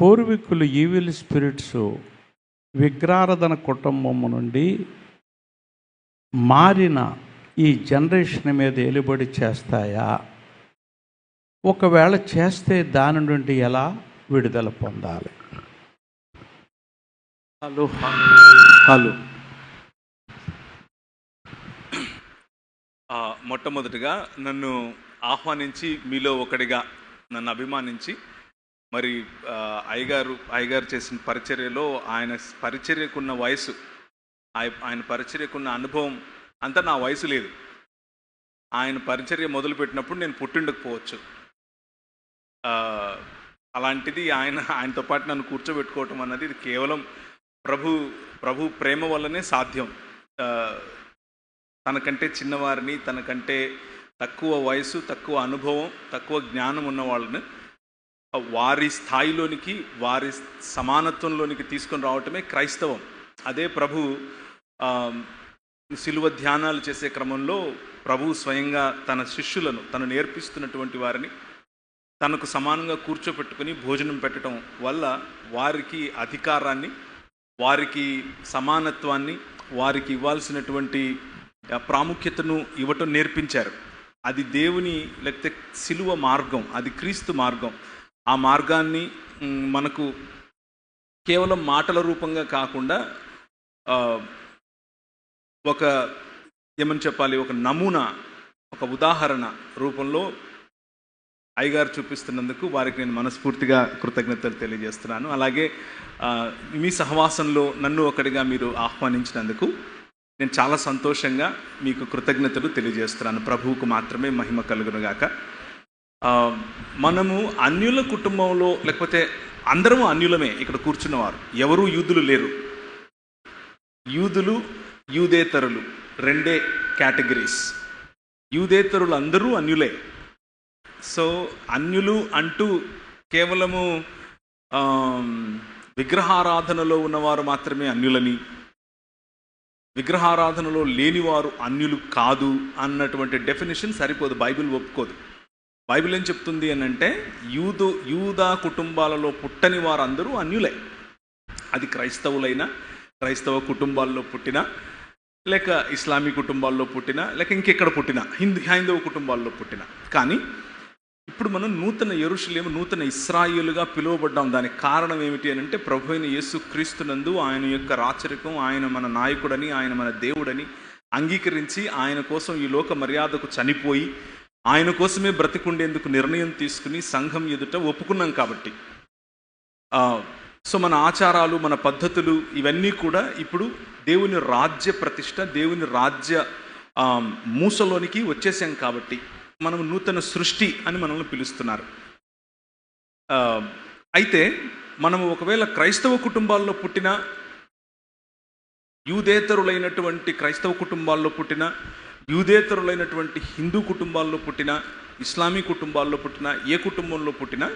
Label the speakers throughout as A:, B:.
A: పూర్వీకులు evil spirits విగ్రహారాధన కుటుంబం నుండి మారిన ఈ జనరేషన్ మీద ఎలుబడి చేస్తాయా? ఒకవేళ చేస్తే దాని నుండి ఎలా విడుదల పొందాలి?
B: హలో. హలో. మొట్టమొదటిగా నన్ను ఆహ్వానించి మీలో ఒకడిగా నన్ను అభిమానించి మరి అయ్యగారు అయ్యగారు చేసిన పరిచర్యలో ఆయన పరిచర్యకున్న వయసు ఆయ- ఆయన పరిచర్యకున్న అనుభవం అంతా నా వయసు లేదు. ఆయన పరిచర్య మొదలుపెట్టినప్పుడు నేను పుట్టిండకపోవచ్చు అలాంటిది ఆయన ఆయనతో పాటు నన్ను కూర్చోబెట్టుకోవటం అన్నది ఇది కేవలం ప్రభు ప్రభు ప్రేమ వల్లనే సాధ్యం. తనకంటే చిన్నవారిని తనకంటే తక్కువ వయసు తక్కువ అనుభవం తక్కువ జ్ఞానం ఉన్న వాళ్ళని వారి స్థాయిలోనికి వారి సమానత్వంలోనికి తీసుకొని రావటమే క్రైస్తవం. అదే ప్రభు శిలువ ధ్యానాలు చేసే క్రమంలో ప్రభు స్వయంగా తన శిష్యులను తను నేర్పిస్తున్నటువంటి వారిని తనకు సమానంగా కూర్చోపెట్టుకుని భోజనం పెట్టడం వల్ల వారికి అధికారాన్ని వారికి సమానత్వాన్ని వారికి ఇవ్వాల్సినటువంటి ప్రాముఖ్యతను ఇవ్వటం నేర్పించారు. అది దేవుని లేకపోతే సిలువ మార్గం అది క్రీస్తు మార్గం. ఆ మార్గాన్ని మనకు కేవలం మాటల రూపంగా కాకుండా ఒక ఏమని చెప్పాలి ఒక నమూనా ఒక ఉదాహరణ రూపంలో అయ్యగారు చూపిస్తున్నందుకు వారికి నేను మనస్ఫూర్తిగా కృతజ్ఞతలు తెలియజేస్తున్నాను. అలాగే మీ సహవాసంలో నన్ను ఒకటిగా మీరు ఆహ్వానించినందుకు నేను చాలా సంతోషంగా మీకు కృతజ్ఞతలు తెలియజేస్తున్నాను. ప్రభువుకు మాత్రమే మహిమ కలుగునుగాక. మనము అన్యుల కుటుంబంలో లేకపోతే అందరము అన్యులమే ఇక్కడ కూర్చున్నవారు. ఎవరూ యూదులు లేరు. యూదులు యూదేతరులు రెండే కేటగిరీస్. యూదేతరులు అందరూ అన్యులే. సో అన్యులు అంటూ కేవలము విగ్రహారాధనలో ఉన్నవారు మాత్రమే అన్యులని. విగ్రహారాధనలో లేనివారు అన్యులు కాదు అన్నటువంటి డెఫినేషన్ సరిపోదు బైబిల్ ఒప్పుకోదు. బైబిల్ ఏం చెప్తుంది అని అంటే యూదు యూదా కుటుంబాలలో పుట్టని వారందరూ అన్యులే. అది క్రైస్తవులైనా క్రైస్తవ కుటుంబాల్లో పుట్టిన లేక ఇస్లామీ కుటుంబాల్లో పుట్టిన లేక ఇంకెక్కడ పుట్టిన హిందూ హైందవ కుటుంబాల్లో పుట్టిన. కానీ ఇప్పుడు మనం నూతన ఎరుషులేము నూతన ఇస్రాయిలుగా పిలువబడ్డాం. దానికి కారణం ఏమిటి అని అంటే ప్రభు అయిన యేసు క్రీస్తునందు ఆయన యొక్క రాచరికం ఆయన మన నాయకుడని ఆయన మన దేవుడని అంగీకరించి ఆయన కోసం ఈ లోక మర్యాదకు చనిపోయి ఆయన కోసమే బ్రతికుండేందుకు నిర్ణయం తీసుకుని సంఘం ఎదుట ఒప్పుకున్నాం కాబట్టి. సో మన ఆచారాలు మన పద్ధతులు ఇవన్నీ కూడా ఇప్పుడు దేవుని రాజ్య ప్రతిష్ట దేవుని రాజ్య మూసలోనికి వచ్చేసాం కాబట్టి. మనం నూతన సృష్టి అని మనల్ని పిలుస్తున్నారు. అయితే మనము ఒకవేళ క్రైస్తవ కుటుంబాల్లో పుట్టిన యూదేతరులైనటువంటి క్రైస్తవ కుటుంబాల్లో పుట్టిన యూదేతరులైనటువంటి హిందూ కుటుంబాల్లో పుట్టిన ఇస్లామీ కుటుంబాల్లో పుట్టిన ఏ కుటుంబంలో పుట్టినా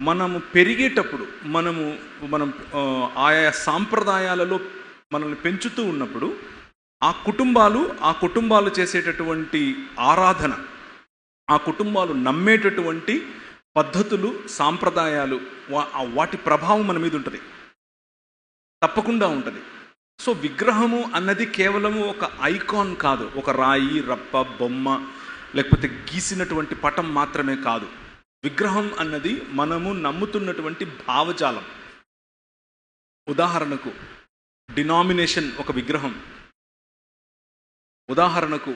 B: మనము పెరిగేటప్పుడు మనము మనం ఆయా సాంప్రదాయాలలో మనల్ని పెంచుతూ ఉన్నప్పుడు ఆ కుటుంబాలు ఆ కుటుంబాలు చేసేటటువంటి ఆరాధన ఆ కుటుంబాలు నమ్మేటటువంటి పద్ధతులు సాంప్రదాయాలు వా- వాటి ప్రభావం మన మీద ఉంటుంది. తప్పకుండా ఉంటుంది. సో విగ్రహము అన్నది కేవలము ఒక ఐకాన్ కాదు. ఒక రాయి రప్ప బొమ్మ లేకపోతే గీసినటువంటి పటం మాత్రమే కాదు. విగ్రహం అన్నది మనము నమ్ముతున్నటువంటి భావజాలం. ఉదాహరణకు డినామినేషన్ ఒక విగ్రహం. ఉదాహరణకు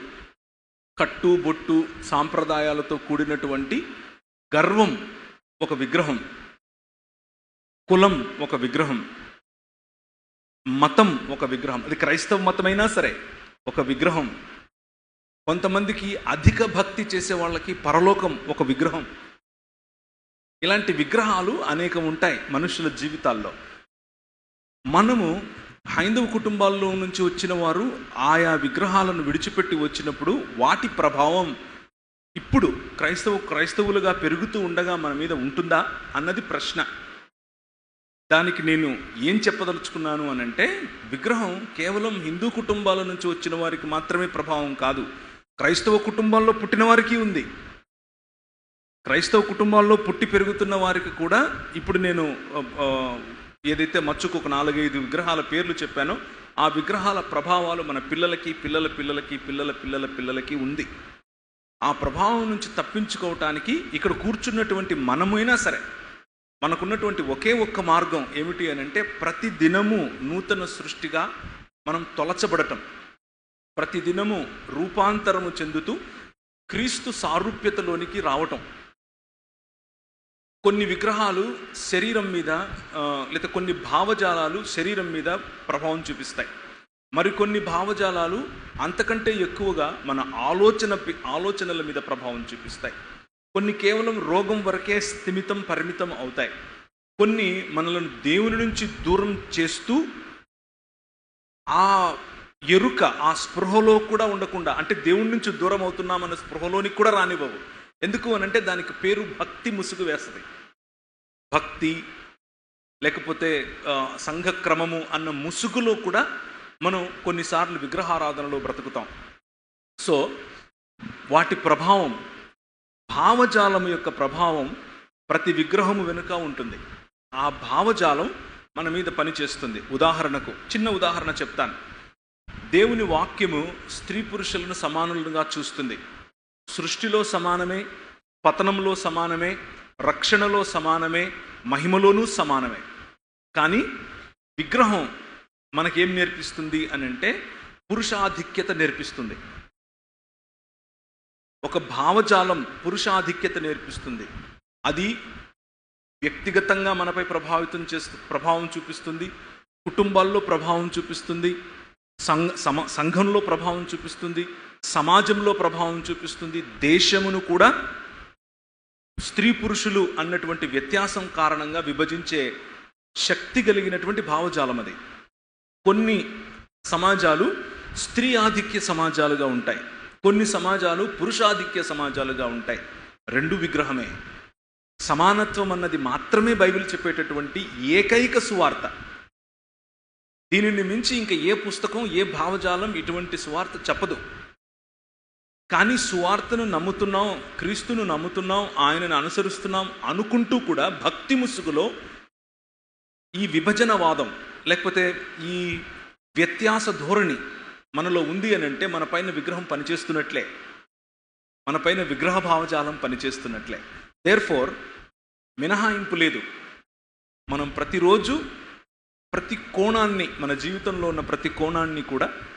B: కట్టు బొట్టు సాంప్రదాయాలతో కూడినటువంటి గర్వం ఒక విగ్రహం కులం ఒక విగ్రహం మతం ఒక విగ్రహం. అది క్రైస్తవ మతమైనా సరే ఒక విగ్రహం. కొంతమందికి అధిక భక్తి చేసే వాళ్ళకి పరలోకం ఒక విగ్రహం. ఇలాంటి విగ్రహాలు అనేకం ఉంటాయి మనుషుల జీవితాల్లో. మనము హైందవ కుటుంబాల్లో నుంచి వచ్చిన వారు ఆయా విగ్రహాలను విడిచిపెట్టి వచ్చినప్పుడు వాటి ప్రభావం ఇప్పుడు క్రైస్తవ క్రైస్తవులుగా పెరుగుతూ ఉండగా మన మీద ఉంటుందా అన్నది ప్రశ్న. దానికి నేను ఏం చెప్పదలుచుకున్నాను అని అంటే విగ్రహం కేవలం హిందూ కుటుంబాల నుంచి వచ్చిన వారికి మాత్రమే ప్రభావం కాదు. క్రైస్తవ కుటుంబాల్లో పుట్టిన వారికి ఉంది. క్రైస్తవ కుటుంబాల్లో పుట్టి పెరుగుతున్న వారికి కూడా ఇప్పుడు నేను ఏదైతే మచ్చుకు ఒక నాలుగైదు విగ్రహాల పేర్లు చెప్పానో ఆ విగ్రహాల ప్రభావాలు మన పిల్లలకి పిల్లల పిల్లలకి పిల్లల పిల్లల పిల్లలకి ఉంది. ఆ ప్రభావం నుంచి తప్పించుకోవటానికి ఇక్కడ కూర్చున్నటువంటి మనమైనా సరే మనకున్నటువంటి ఒకే ఒక్క మార్గం ఏమిటి అని అంటే ప్రతి దినము నూతన సృష్టిగా మనం తొలచబడటం. ప్రతి దినము రూపాంతరము చెందుతూ క్రీస్తు సారూప్యతలోనికి రావటం. కొన్ని విగ్రహాలు శరీరం మీద లేదా కొన్ని భావజాలాలు శరీరం మీద ప్రభావం చూపిస్తాయి. మరికొన్ని భావజాలాలు అంతకంటే ఎక్కువగా మన ఆలోచన ఆలోచనల మీద ప్రభావం చూపిస్తాయి. కొన్ని కేవలం రోగం వరకే స్థిమితం పరిమితం అవుతాయి. కొన్ని మనలను దేవుని నుంచి దూరం చేస్తూ ఆ ఎరుక ఆ స్పృహలో కూడా ఉండకుండా అంటే దేవుడి నుంచి దూరం అవుతున్నామన్న స్పృహలోనికి కూడా రానివ్వవు. ఎందుకు అని అంటే దానికి పేరు భక్తి ముసుగు వేస్తుంది. భక్తి లేకపోతే సంఘక్రమము అన్న ముసుగులో కూడా మనం కొన్నిసార్లు విగ్రహారాధనలో బ్రతుకుతాం. సో వాటి ప్రభావం భావజాలం యొక్క ప్రభావం ప్రతి విగ్రహము వెనుక ఉంటుంది. ఆ భావజాలం మన మీద పనిచేస్తుంది ఉదాహరణకు చిన్న ఉదాహరణ చెప్తాను. దేవుని వాక్యము స్త్రీ పురుషులను సమానులుగా చూస్తుంది. సృష్టిలో సమానమే పతనంలో సమానమే రక్షణలో సమానమే మహిమలోనూ సమానమే. కానీ విగ్రహం మనకేం నేర్పిస్తుంది అని అంటే పురుషాధిక్యత నేర్పిస్తుంది. ఒక భావజాలం పురుషాధిక్యత నేర్పిస్తుంది. అది వ్యక్తిగతంగా మనపై ప్రభావితం చేస్తూ ప్రభావం చూపిస్తుంది కుటుంబాల్లో ప్రభావం చూపిస్తుంది సంఘ సమ సంఘంలో ప్రభావం చూపిస్తుంది సమాజంలో ప్రభావం చూపిస్తుంది దేశమును కూడా స్త్రీ పురుషులు అన్నటువంటి వ్యత్యాసం కారణంగా విభజించే శక్తి కలిగినటువంటి భావజాలం అది. కొన్ని సమాజాలు స్త్రీ ఆధిక్య సమాజాలుగా ఉంటాయి. కొన్ని సమాజాలు పురుషాధిక్య సమాజాలుగా ఉంటాయి. రెండు విగ్రహమే. సమానత్వం అన్నది మాత్రమే బైబిల్ చెప్పేటటువంటి ఏకైక సువార్త. దీనిని మించి ఇంకా ఏ పుస్తకం ఏ భావజాలం ఇటువంటి సువార్త చెప్పదు. కానీ సువార్తను నమ్ముతున్నాం క్రీస్తును నమ్ముతున్నాం ఆయనను అనుసరిస్తున్నాం అనుకుంటూ కూడా భక్తి ముసుగులో ఈ విభజనవాదం లేకపోతే ఈ వ్యత్యాస ధోరణి మనలో ఉంది అని అంటే మన పైన విగ్రహం పనిచేస్తున్నట్లే. మన పైన విగ్రహ భావజాలం పనిచేస్తున్నట్లే. దేర్ ఫోర్ మినహాయింపు లేదు. మనం ప్రతిరోజు ప్రతి కోణాన్ని మన జీవితంలో ఉన్న ప్రతి కోణాన్ని కూడా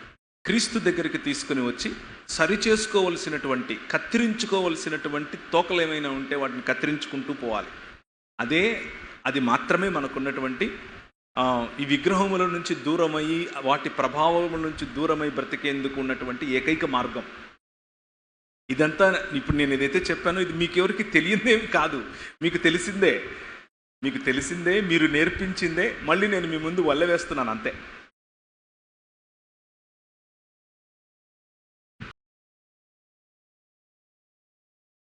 B: క్రీస్తు దగ్గరికి తీసుకుని వచ్చి సరి చేసుకోవలసినటువంటి కత్తిరించుకోవలసినటువంటి తోకలు ఏమైనా ఉంటే వాటిని కత్తిరించుకుంటూ పోవాలి. అదే అది మాత్రమే మనకున్నటువంటి ఈ విగ్రహముల నుంచి దూరమయ్యి వాటి ప్రభావముల నుంచి దూరమై బ్రతికేందుకు ఉన్నటువంటి ఏకైక మార్గం. ఇదంతా ఇప్పుడు నేను ఏదైతే చెప్పానో ఇది మీకెవరికి తెలియదేమి కాదు. మీకు తెలిసిందే. మీకు తెలిసిందే మీరు నేర్పించిందే. మళ్ళీ నేను మీ ముందు వల్ల వేస్తున్నాను అంతే.